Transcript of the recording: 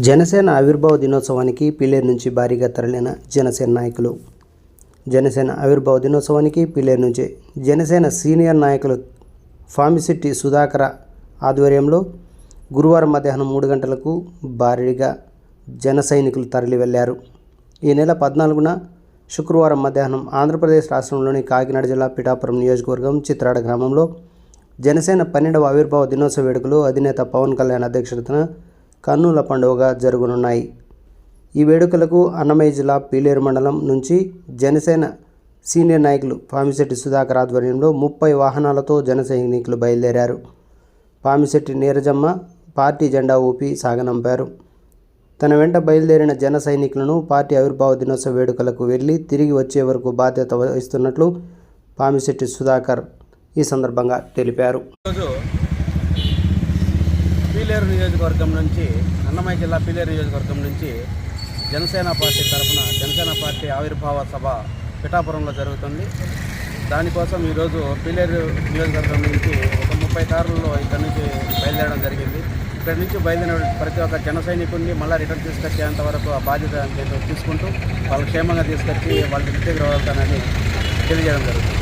జనసేన ఆవిర్భావ దినోత్సవానికి పిల్లేరు నుంచి భారీగా తరలిన జనసేన నాయకులు. జనసేన ఆవిర్భావ దినోత్సవానికి పిల్లేరు నుంచి జనసేన సీనియర్ నాయకులు ఫామిసిట్టి సుధాకర ఆధ్వర్యంలో గురువారం మధ్యాహ్నం మూడు గంటలకు భారీగా జన సైనికులు తరలి వెళ్ళారు ఈ నెల పద్నాలుగున శుక్రవారం మధ్యాహ్నం ఆంధ్రప్రదేశ్ రాష్ట్రంలోని కాకినాడ జిల్లా పిఠాపురం నియోజకవర్గం చిత్రాడ గ్రామంలో జనసేన పన్నెండవ ఆవిర్భావ దినోత్సవ వేడుకలు అధినేత పవన్ కళ్యాణ్ అధ్యక్షతన కన్నుల పండుగగా జరగనున్నాయి. ఈ వేడుకలకు అన్నమయ్య జిల్లా పీలేరు మండలం నుంచి జనసేన సీనియర్ నాయకులు పామిశెట్టి సుధాకర్ ఆధ్వర్యంలో ముప్పై వాహనాలతో జన సైనికులు బయలుదేరారు. పామిశెట్టి నీరజమ్మ పార్టీ జెండా ఊపి సాగనంపారు. తన వెంట బయలుదేరిన జన సైనికులను పార్టీ ఆవిర్భావ దినోత్సవ వేడుకలకు వెళ్ళి తిరిగి వచ్చే వరకు బాధ్యత వహిస్తున్నట్లు పామిశెట్టి సుధాకర్ ఈ సందర్భంగా తెలిపారు. పీలేరు నియోజకవర్గం నుంచి అన్నమయ్య జిల్లా పీలేరు నియోజకవర్గం నుంచి జనసేన పార్టీ తరఫున జనసేన పార్టీ ఆవిర్భావ సభ పిఠాపురంలో జరుగుతుంది. దానికోసం ఈరోజు పీలేరు నియోజకవర్గం నుంచి ఒక ముప్పై కార్లలో ఇక్కడి నుంచి బయలుదేరడం జరిగింది. ఇక్కడి నుంచి బయలుదేరిన ప్రతి ఒక్క జన సైనికుడిని మళ్ళీ రిటర్న్ తీసుకొచ్చేంత వరకు ఆ బాధ్యత తీసుకుంటూ వాళ్ళు క్షేమంగా తీసుకొచ్చి వాళ్ళ ఇంటికి రావాలని తెలియజేయడం జరుగుతుంది.